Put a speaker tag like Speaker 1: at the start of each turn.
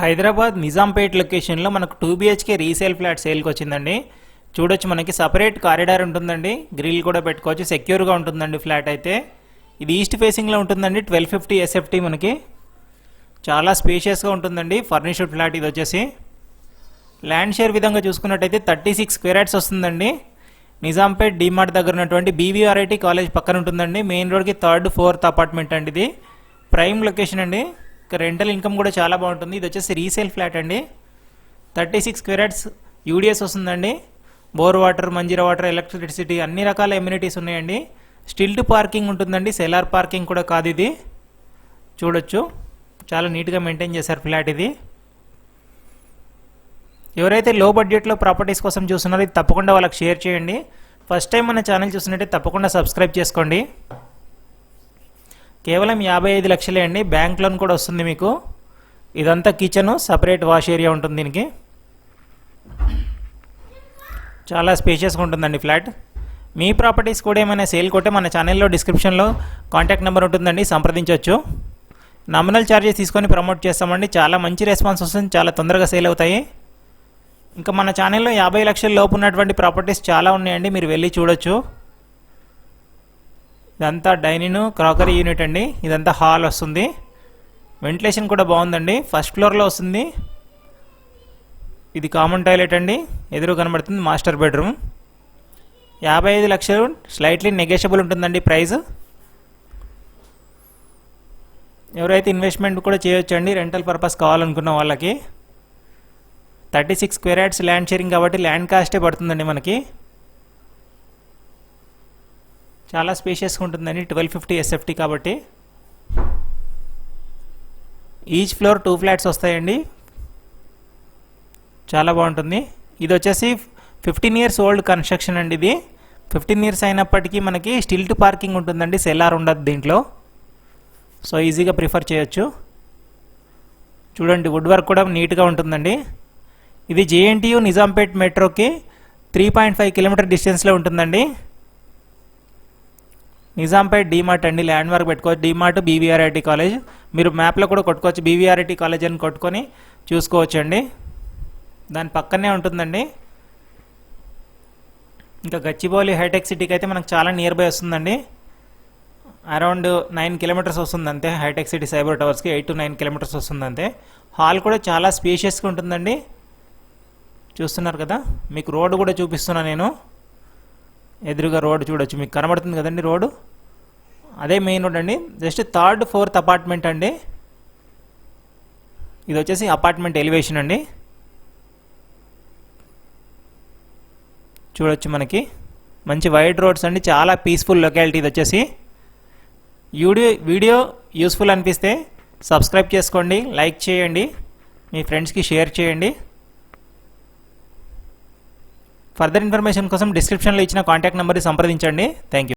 Speaker 1: హైదరాబాద్ నిజాంపేట్ లొకేషన్లో మనకు two BHK resale flat సేల్కి వచ్చిందండి. చూడొచ్చు మనకి సపరేట్ కారిడార్ ఉంటుందండి. గ్రిల్ కూడా పెట్టుకోవచ్చు. సెక్యూర్గా ఉంటుందండి ఫ్లాట్ అయితే. ఇది ఈస్ట్ ఫేసింగ్లో ఉంటుందండి. ట్వెల్వ్ ఫిఫ్టీ ఎస్ఎఫ్టీ మనకి. చాలా స్పేషియస్గా ఉంటుందండి. ఫర్నిష్డ్ ఫ్లాట్ ఇది వచ్చేసి. ల్యాండ్ షేర్ విధంగా చూసుకున్నట్టయితే థర్టీ సిక్స్ స్క్వేర్ వస్తుందండి. నిజాంపేట్ డిమార్ట్ దగ్గర ఉన్నటువంటి బీవీఆర్ఐటీ కాలేజ్ పక్కన ఉంటుందండి. మెయిన్ రోడ్కి థర్డ్ ఫోర్త్ అపార్ట్మెంట్ అండి ఇది. ప్రైమ్ లొకేషన్ అండి. రెంటల్ ఇన్కమ్ కూడా చాలా బాగుంటుంది. ఇది వచ్చేసి రీసేల్ ఫ్లాట్ అండి. థర్టీ సిక్స్ స్క్వేర్స్ యూడిఎస్ వస్తుందండి. Bore water Manjira water electricity అన్ని రకాల ఎమ్యూనిటీస్ ఉన్నాయండి. స్టిల్ట్ పార్కింగ్ ఉంటుందండి. సెలార్ పార్కింగ్ కూడా కాదు ఇది. చూడొచ్చు. చాలా నీట్గా మెయింటైన్ చేశారు ఫ్లాట్ ఇది. ఎవరైతే లో బడ్జెట్లో ప్రాపర్టీస్ కోసం చూస్తున్నారో ఇది తప్పకుండా వాళ్ళకి షేర్ చేయండి. ఫస్ట్ టైం మన ఛానల్ చూసినట్టే తప్పకుండా సబ్స్క్రైబ్ చేసుకోండి. కేవలం యాభై ఐదు లక్షలే అండి. బ్యాంక్ లోన్ కూడా వస్తుంది మీకు. ఇదంతా కిచెను సపరేట్ వాష్ ఏరియా ఉంటుంది దీనికి. చాలా స్పేషియస్గా ఉంటుందండి ఫ్లాట్. మీ ప్రాపర్టీస్ కూడా ఏమైనా సేల్ కొట్టే మన ఛానల్లో డిస్క్రిప్షన్లో కాంటాక్ట్ నెంబర్ ఉంటుందండి. సంప్రదించవచ్చు. నామినల్ ఛార్జెస్ తీసుకొని ప్రమోట్ చేస్తామండి. చాలా మంచి రెస్పాన్స్ వస్తుంది. చాలా తొందరగా సేల్ అవుతాయి. ఇంకా మన ఛానల్లో యాభై లక్షల లోపు ఉన్నటువంటి ప్రాపర్టీస్ చాలా ఉన్నాయండి. మీరు వెళ్ళి చూడొచ్చు. ఇదంతా డైనింగ్ క్రాకరీ యూనిట్ అండి. ఇదంతా హాల్ వస్తుంది. వెంటిలేషన్ కూడా బాగుందండి. ఫస్ట్ ఫ్లోర్లో వస్తుంది. ఇది కామన్ టాయిలెట్ అండి. ఎదురు కనబడుతుంది మాస్టర్ బెడ్రూమ్. యాభై ఐదు లక్షలు స్లైట్లీ నెగోషియబుల్ ఉంటుందండి ప్రైస్. ఎవరైతే ఇన్వెస్ట్మెంట్ కూడా చేయొచ్చండి రెంటల్ పర్పస్ కావాలనుకున్న వాళ్ళకి. Thirty six square yards land sharing కాబట్టి ల్యాండ్ కాస్టే పడుతుందండి మనకి. చాలా స్పేషియస్గా ఉంటుందండి. ట్వెల్వ్ ఫిఫ్టీ ఎస్ఎఫ్టీ కాబట్టి. ఈచ్ ఫ్లోర్ టూ ఫ్లాట్స్ వస్తాయండి. చాలా బాగుంటుంది. ఇది వచ్చేసి ఫిఫ్టీన్ ఇయర్స్ ఓల్డ్ కన్స్ట్రక్షన్ అండి ఇది. ఫిఫ్టీన్ ఇయర్స్ అయినప్పటికీ మనకి స్టిల్ట్ పార్కింగ్ ఉంటుందండి. సెల్లార్ ఉండదు దీంట్లో. సో ఈజీగా ప్రిఫర్ చేయొచ్చు. చూడండి వుడ్ వర్క్ కూడా నీట్గా ఉంటుందండి. ఇది జేఎన్టీయు నిజాంపేట్ మెట్రోకి త్రీ పాయింట్ ఫైవ్ కిలోమీటర్ డిస్టెన్స్లో ఉంటుందండి. నిజాంపేట్ డీమార్ట్ అండి ల్యాండ్ మార్క్ పెట్టుకోవచ్చు. DMart BVRIT college. మీరు మ్యాప్లో కూడా కొట్టుకోవచ్చు. బీవీఆర్ఐటి కాలేజ్ అని కొట్టుకొని చూసుకోవచ్చండి. దాని పక్కనే ఉంటుందండి. ఇంకా గచ్చిబౌలి హైటెక్ సిటీకి అయితే మనకు చాలా నియర్ బై వస్తుందండి. అరౌండ్ నైన్ కిలోమీటర్స్ వస్తుంది అంతే హైటెక్ సిటీ సైబర్ టవర్స్కి ఎయిట్ టు నైన్ కిలోమీటర్స్ వస్తుంది అంతే హాల్ కూడా చాలా స్పేషియస్గా ఉంటుందండి. చూస్తున్నారు కదా? మీకు రోడ్డు కూడా చూపిస్తున్నా నేను. ఎదురుగా రోడ్ చూడొచ్చు. మీకు కనబడుతుంది కదండి రోడ్డు? అదే మెయిన్ రోడ్ అండి. జస్ట్ థర్డ్ ఫోర్త్ అపార్ట్మెంట్ అండి. ఇది వచ్చేసి అపార్ట్మెంట్ ఎలివేషన్ అండి. చూడొచ్చు మనకి. మంచి వైడ్ రోడ్స్ అండి. చాలా పీస్ఫుల్ లొకాలిటీ ఇది వచ్చేసి. వీడియో వీడియో యూస్ఫుల్ అనిపిస్తే సబ్స్క్రైబ్ చేసుకోండి లైక్ చేయండి మీ ఫ్రెండ్స్కి షేర్ చేయండి. ఫర్దర్ ఇన్ఫర్మేషన్ కోసం డిస్క్రిప్షన్లో ఇచ్చిన కాంటాక్ట్ నెంబర్ని సంప్రదించండి. Thank you